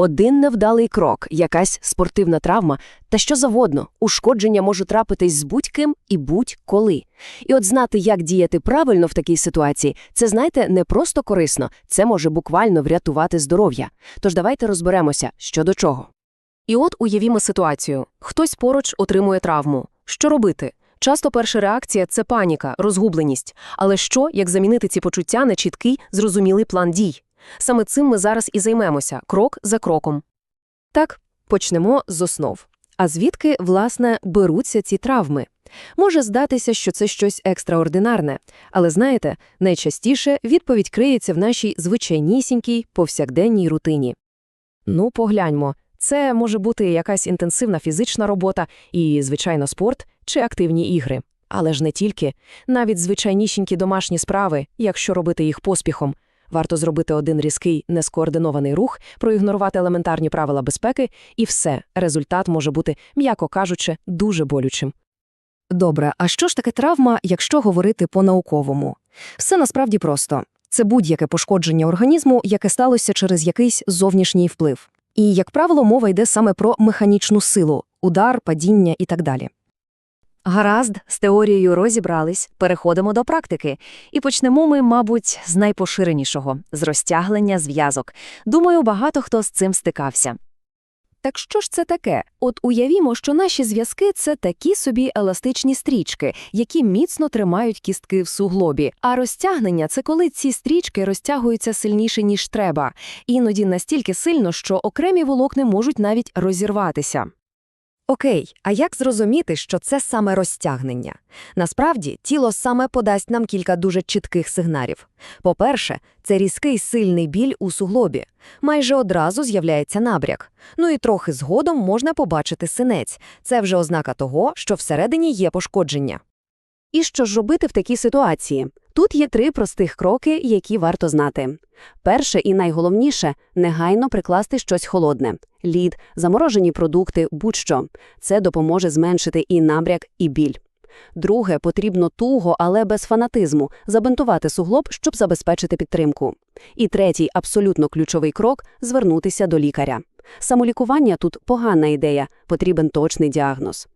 Один невдалий крок, якась спортивна травма та що завгодно, ушкодження можуть трапитись з будь-ким і будь-коли. І от знати, як діяти правильно в такій ситуації, це, знаєте, не просто корисно, це може буквально врятувати здоров'я. Тож давайте розберемося, що до чого. І от уявімо ситуацію. Хтось поруч отримує травму. Що робити? Часто перша реакція – це паніка, розгубленість. Але що, як замінити ці почуття на чіткий, зрозумілий план дій? Саме цим ми зараз і займемося, крок за кроком. Так, почнемо з основ. А звідки, власне, беруться ці травми? Може здатися, що це щось екстраординарне, але знаєте, найчастіше відповідь криється в нашій звичайнісінькій повсякденній рутині. Ну, погляньмо. Це може бути якась інтенсивна фізична робота і, звичайно, спорт чи активні ігри. Але ж не тільки. Навіть звичайнішенькі домашні справи, якщо робити їх поспіхом. Варто зробити один різкий, нескоординований рух, проігнорувати елементарні правила безпеки, і все, результат може бути, м'яко кажучи, дуже болючим. Добре, а що ж таке травма, якщо говорити по-науковому? Все насправді просто. Це будь-яке пошкодження організму, яке сталося через якийсь зовнішній вплив. І, як правило, мова йде саме про механічну силу – удар, падіння і так далі. Гаразд, з теорією розібрались, переходимо до практики. І почнемо ми, мабуть, з найпоширенішого – з розтяглення зв'язок. Думаю, багато хто з цим стикався. Так що ж це таке? От уявімо, що наші зв'язки – це такі собі еластичні стрічки, які міцно тримають кістки в суглобі. А розтягнення – це коли ці стрічки розтягуються сильніше, ніж треба. Іноді настільки сильно, що окремі волокни можуть навіть розірватися. Окей, а як зрозуміти, що це саме розтягнення? Насправді, тіло саме подасть нам кілька дуже чітких сигналів. По-перше, це різкий сильний біль у суглобі. Майже одразу з'являється набряк. Ну і трохи згодом можна побачити синець. Це вже ознака того, що всередині є пошкодження. І що ж робити в такій ситуації? Тут є три простих кроки, які варто знати. Перше і найголовніше – негайно прикласти щось холодне – лід, заморожені продукти, будь-що. Це допоможе зменшити і набряк, і біль. Друге – потрібно туго, але без фанатизму – забинтувати суглоб, щоб забезпечити підтримку. І третій, абсолютно ключовий крок – звернутися до лікаря. Самолікування тут погана ідея, потрібен точний діагноз.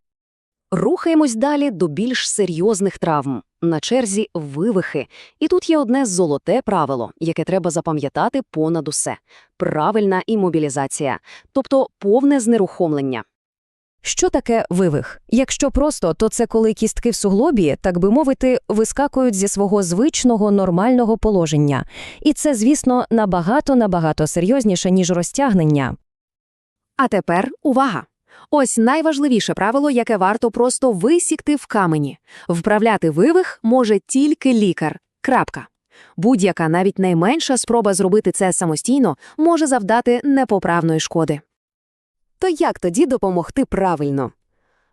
Рухаємось далі до більш серйозних травм. На черзі вивихи. І тут є одне золоте правило, яке треба запам'ятати понад усе – правильна імобілізація, тобто повне знерухомлення. Що таке вивих? Якщо просто, то це коли кістки в суглобі, так би мовити, вискакують зі свого звичного нормального положення. І це, звісно, набагато-набагато серйозніше, ніж розтягнення. А тепер увага! Ось найважливіше правило, яке варто просто висікти в камені. Вправляти вивих може тільки лікар. Крапка. Будь-яка, навіть найменша спроба зробити це самостійно може завдати непоправної шкоди. То як тоді допомогти правильно?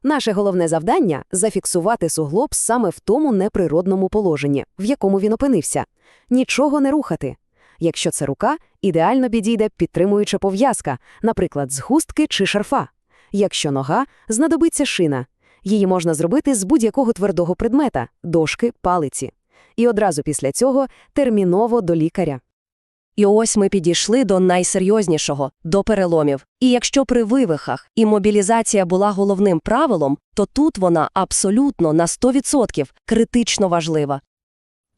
Наше головне завдання – зафіксувати суглоб саме в тому неприродному положенні, в якому він опинився. Нічого не рухати. Якщо це рука, ідеально підійде підтримуюча пов'язка, наприклад, з хустки чи шарфа. Якщо нога, знадобиться шина. Її можна зробити з будь-якого твердого предмета – дошки, палиці. І одразу після цього терміново до лікаря. І ось ми підійшли до найсерйознішого – до переломів. І якщо при вивихах імобілізація була головним правилом, то тут вона абсолютно на 100% критично важлива.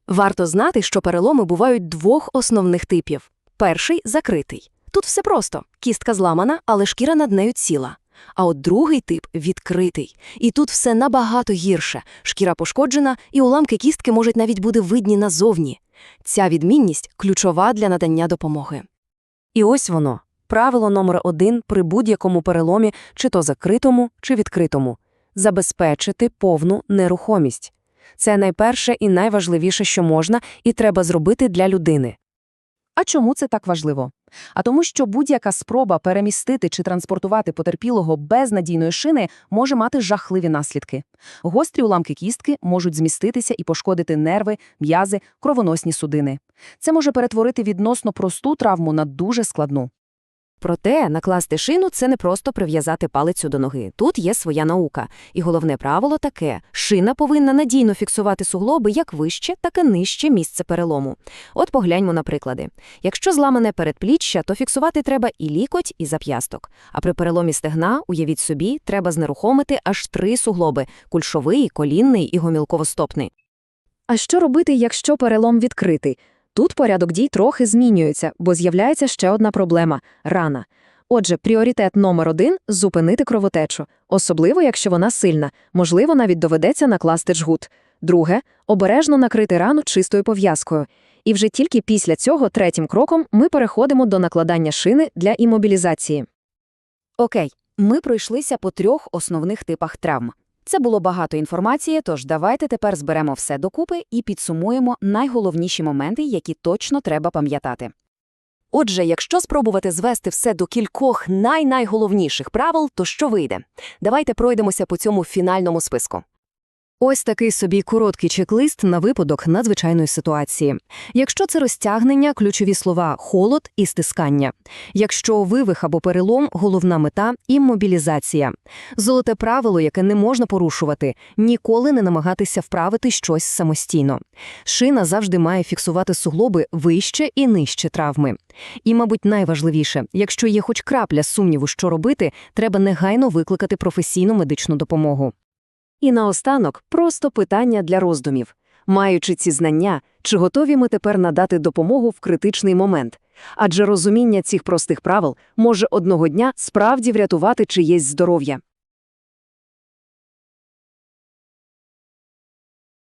Варто знати, що переломи бувають двох основних типів. Перший – закритий. Тут все просто – кістка зламана, але шкіра над нею ціла. А от другий тип – відкритий. І тут все набагато гірше. Шкіра пошкоджена, і уламки кістки можуть навіть бути видні назовні. Ця відмінність – ключова для надання допомоги. І ось воно. Правило номер один при будь-якому переломі, чи то закритому, чи відкритому – забезпечити повну нерухомість. Це найперше і найважливіше, що можна і треба зробити для людини. А чому це так важливо? А тому, що будь-яка спроба перемістити чи транспортувати потерпілого без надійної шини може мати жахливі наслідки. Гострі уламки кістки можуть зміститися і пошкодити нерви, м'язи, кровоносні судини. Це може перетворити відносно просту травму на дуже складну. Проте накласти шину – це не просто прив'язати палицю до ноги. Тут є своя наука. І головне правило таке – шина повинна надійно фіксувати суглоби як вище, так і нижче місце перелому. От погляньмо на приклади. Якщо зламане передпліччя, то фіксувати треба і лікоть, і зап'ясток. А при переломі стегна, уявіть собі, треба знерухомити аж три суглоби – кульшовий, колінний і гомілковостопний. А що робити, якщо перелом відкритий? Тут порядок дій трохи змінюється, бо з'являється ще одна проблема – рана. Отже, пріоритет номер один – зупинити кровотечу, особливо, якщо вона сильна, можливо, навіть доведеться накласти жгут. Друге – обережно накрити рану чистою пов'язкою. І вже тільки після цього третім кроком ми переходимо до накладання шини для імобілізації. Окей, ми пройшлися по трьох основних типах травм. Це було багато інформації, тож давайте тепер зберемо все докупи і підсумуємо найголовніші моменти, які точно треба пам'ятати. Отже, якщо спробувати звести все до кількох най-найголовніших правил, то що вийде? Давайте пройдемося по цьому фінальному списку. Ось такий собі короткий чек-лист на випадок надзвичайної ситуації. Якщо це розтягнення, ключові слова холод і стискання. Якщо вивих або перелом, головна мета іммобілізація. Золоте правило, яке не можна порушувати ніколи не намагатися вправити щось самостійно. Шина завжди має фіксувати суглоби вище і нижче травми. І, мабуть, найважливіше, якщо є хоч крапля сумніву, що робити, треба негайно викликати професійну медичну допомогу. І наостанок просто питання для роздумів. Маючи ці знання, чи готові ми тепер надати допомогу в критичний момент? Адже розуміння цих простих правил може одного дня справді врятувати чиєсь здоров'я.